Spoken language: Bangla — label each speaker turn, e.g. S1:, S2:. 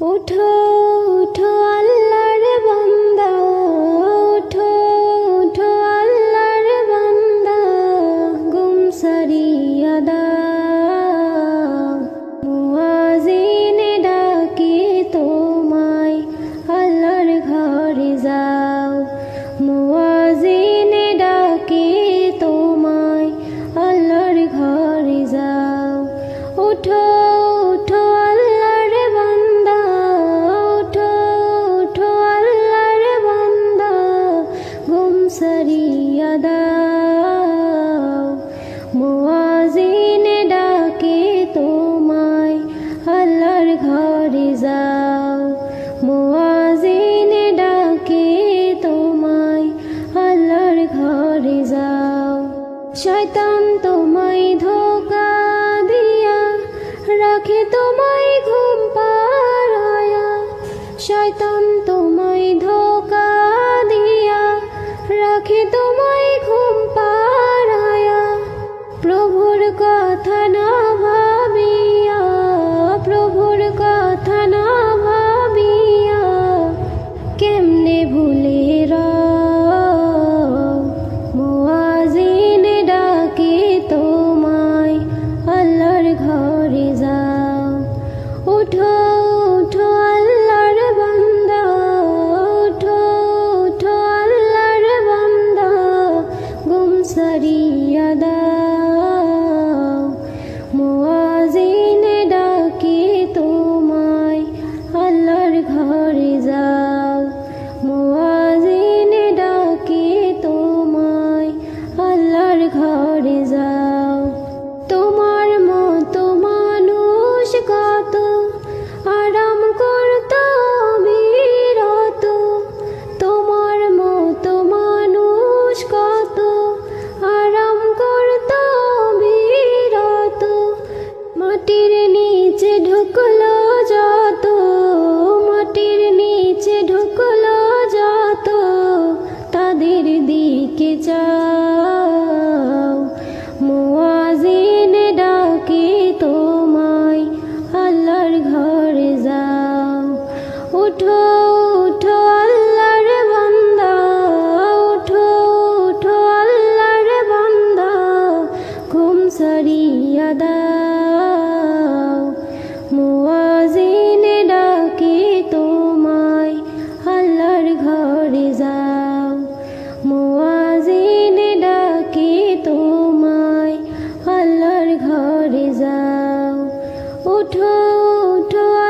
S1: উঠো ঘরে যাও। মুয়াজিনে ডাকে তোমায়, আল্লাহর ঘরে যাও। শয়তান তোমায় ধোকা দিয়া রাখে তোমায় ঘুম পাড়ায়া। শয়তান তোমায় ধোকা দিয়া রাখে তোমায় ঘুম পাড়ায়া। প্রভুর কথা না सरियदा যাও। মুয়াজিন ডাকে তোমায়, আল্লাহর ঘরে যাও। উঠো উঠো, আল্লাহর বান্দা, উঠো উঠো, আল্লাহর বান্দা। ঘুম সারিয়া i to a